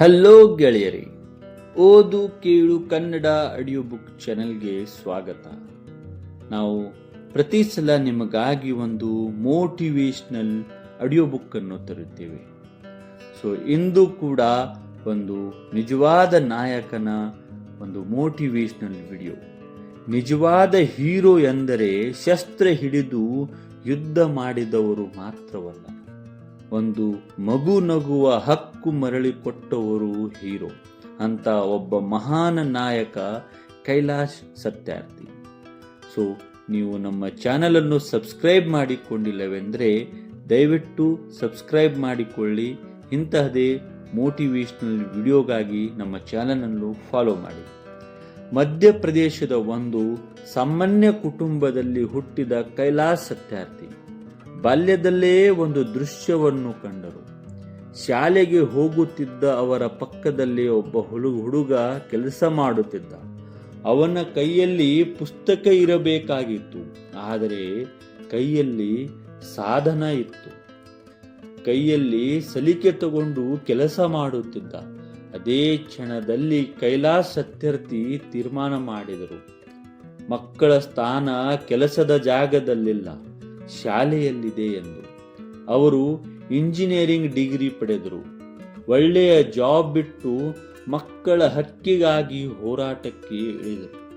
Hello ಗೆಳೆಯರಿ, ಓದು, ಕೇಳು Kannada audio book ಚಾನೆಲ್ಗೆ ಸ್ವಾಗತ. ನಾವು ಪ್ರತಿ ಸಲ ನಿಮಗಾಗಿ ಒಂದು ಮೋಟಿವೇಶ್ನಲ್ ಆಡಿಯೋ ಬುಕ್ಕನ್ನು ತರುತ್ತೇವೆ. ಸೊ ಇಂದು ಕೂಡ ಒಂದು ನಿಜವಾದ ನಾಯಕನ ಒಂದು ಮೋಟಿವೇಶ್ನಲ್ ವಿಡಿಯೋ. ನಿಜವಾದ ಹೀರೋ ಎಂದರೆ ಶಸ್ತ್ರ ಹಿಡಿದು ಯುದ್ಧ ಮಾಡಿದವರು ಮಾತ್ರವಲ್ಲ. ಒಂದು ಮಗು ನಗುವ ಹಕ್ಕು ಮರಳಿ ಕೊಟ್ಟವರು ಹೀರೋ. ಅಂತ ಒಬ್ಬ ಮಹಾನ್ ನಾಯಕ ಕೈಲಾಶ್ ಸತ್ಯಾರ್ಥಿ. ಸೊ ನೀವು ನಮ್ಮ ಚಾನೆಲ್ ಅನ್ನು ಸಬ್ಸ್ಕ್ರೈಬ್ ಮಾಡಿಕೊಂಡಿಲ್ಲವೆಂದರೆ ದಯವಿಟ್ಟು ಸಬ್ಸ್ಕ್ರೈಬ್ ಮಾಡಿಕೊಳ್ಳಿ. ಇಂತಹದೇ ಮೋಟಿವೇಶ್ನಲ್ ವಿಡಿಯೋಗಾಗಿ ನಮ್ಮ ಚಾನೆಲ್ ಅನ್ನು ಫಾಲೋ ಮಾಡಿ. ಮಧ್ಯಪ್ರದೇಶದ ಒಂದು ಸಾಮಾನ್ಯ ಕುಟುಂಬದಲ್ಲಿ ಹುಟ್ಟಿದ ಕೈಲಾಸ್ ಸತ್ಯಾರ್ಥಿ. ಬಾಲ್ಯದಲ್ಲೇ ಒಂದು ದೃಶ್ಯವನ್ನು ಕಂಡರು. ಶಾಲೆಗೆ ಹೋಗುತ್ತಿದ್ದ ಅವರ ಪಕ್ಕದಲ್ಲಿ ಒಬ್ಬ ಹುಳು, ಹುಡುಗ ಕೆಲಸ ಮಾಡುತ್ತಿದ್ದ. ಅವನ ಕೈಯಲ್ಲಿ ಪುಸ್ತಕ ಇರಬೇಕಾಗಿತ್ತು. ಆದರೆ ಕೈಯಲ್ಲಿ ಸಾಧನ ಇತ್ತು. ಕೈಯಲ್ಲಿ ಸಲಿಕೆ ತಗೊಂಡು ಕೆಲಸ ಮಾಡುತ್ತಿದ್ದ. ಅದೇ ಕ್ಷಣದಲ್ಲಿ ಕೈಲಾಸ್ ಸತ್ಯರ್ಥಿ ತೀರ್ಮಾನ ಮಾಡಿದರು. ಮಕ್ಕಳ ಸ್ಥಾನ ಕೆಲಸದ ಜಾಗದಲ್ಲಿಲ್ಲ. ಶಾಲೆಯಲ್ಲಿದೆ ಎಂದು ಅವರು ಇಂಜಿನಿಯರಿಂಗ್ ಡಿಗ್ರಿ ಪಡೆದರು. ಒಳ್ಳೆಯ ಜಾಬ್ ಬಿಟ್ಟು ಮಕ್ಕಳ ಹಕ್ಕಿಗಾಗಿ ಹೋರಾಟಕ್ಕೆ ಇಳಿದರು.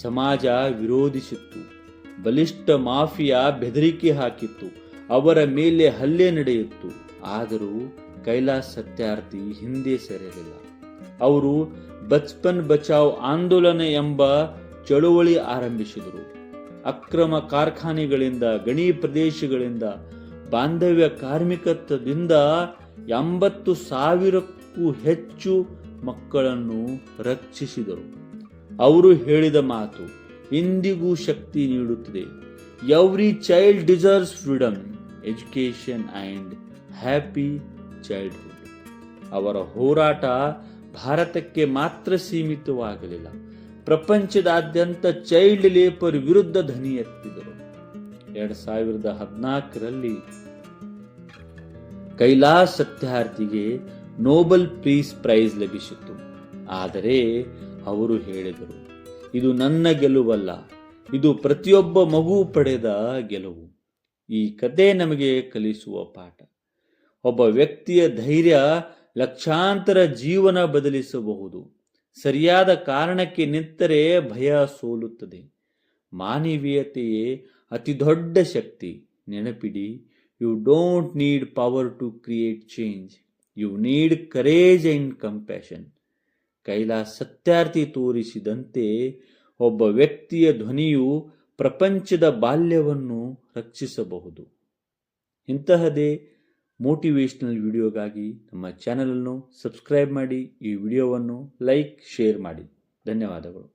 ಸಮಾಜ ವಿರೋಧಿಸಿತ್ತು. ಬಲಿಷ್ಠ ಮಾಫಿಯಾ ಬೆದರಿಕೆ ಹಾಕಿತ್ತು. ಅವರ ಮೇಲೆ ಹಲ್ಲೆ ನಡೆಯಿತು. ಆದರೂ ಕೈಲಾಸ್ ಸತ್ಯಾರ್ಥಿ ಹಿಂದೆ ಸರಿಯಲಿಲ್ಲ. ಅವರು ಬಚ್ಪನ್ ಬಚಾವ್ ಆಂದೋಲನ ಎಂಬ ಚಳುವಳಿ ಆರಂಭಿಸಿದರು. ಅಕ್ರಮ ಕಾರ್ಖಾನೆಗಳಿಂದ, ಗಣಿ ಪ್ರದೇಶಗಳಿಂದ, ಬಾಂಧವ್ಯ ಕಾರ್ಮಿಕತ್ವದಿಂದ ಎಂಬತ್ತು ಸಾವಿರಕ್ಕೂ ಹೆಚ್ಚು ಮಕ್ಕಳನ್ನು ರಕ್ಷಿಸಿದರು. ಅವರು ಹೇಳಿದ ಮಾತು ಇಂದಿಗೂ ಶಕ್ತಿ ನೀಡುತ್ತದೆ. Every child deserves freedom education and happy childhood ಅವರ ಹೋರಾಟ ಭಾರತಕ್ಕೆ ಮಾತ್ರ ಸೀಮಿತವಾಗಲಿಲ್ಲ. ಪ್ರಪಂಚದಾದ್ಯಂತ ಚೈಲ್ಡ್ ಲೇಬರ್ ವಿರುದ್ಧ ಧ್ವನಿ ಎತ್ತಿದರು. ಎರಡ್ ಸಾವಿರದ ಹದಿನಾಲ್ಕರಲ್ಲಿ ಕೈಲಾಸ್ ಸತ್ಯಾರ್ಥಿಗೆ ನೋಬಲ್ ಪೀಸ್ ಪ್ರೈಸ್ ಲಭಿಸಿತು. ಆದರೆ ಅವರು ಹೇಳಿದರು, ಇದು ನನ್ನ ಗೆಲುವಲ್ಲ, ಇದು ಪ್ರತಿಯೊಬ್ಬ ಮಗು ಪಡೆದ ಗೆಲುವು. ಈ ಕತೆ ನಮಗೆ ಕಲಿಸುವ ಪಾಠ. ಒಬ್ಬ ವ್ಯಕ್ತಿಯ ಧೈರ್ಯ ಲಕ್ಷಾಂತರ ಜೀವನ ಬದಲಿಸಬಹುದು. ಸರಿಯಾದ ಕಾರಣಕ್ಕೆ ನಿಂತರೆ ಭಯ ಸೋಲುತ್ತದೆ. ಮಾನವೀಯತೆಯೇ ಅತಿ ದೊಡ್ಡ ಶಕ್ತಿ. ನೆನಪಿಡಿ you don't need power to create change you need courage and compassion Kailash Satyarthi ತೋರಿಸಿದಂತೆ ಒಬ್ಬ ವ್ಯಕ್ತಿಯ ಧ್ವನಿಯು ಪ್ರಪಂಚದ ಬಾಲ್ಯವನ್ನು ರಕ್ಷಿಸಬಹುದು. ಇಂತಹದೇ ಮೋಟಿವೇಶ್ನಲ್ ವಿಡಿಯೋಗಾಗಿ ನಮ್ಮ ಚಾನಲನ್ನು ಸಬ್ಸ್ಕ್ರೈಬ್ ಮಾಡಿ ಈ ವಿಡಿಯೋವನ್ನು ಲೈಕ್ ಶೇರ್ ಮಾಡಿ. ಧನ್ಯವಾದಗಳು.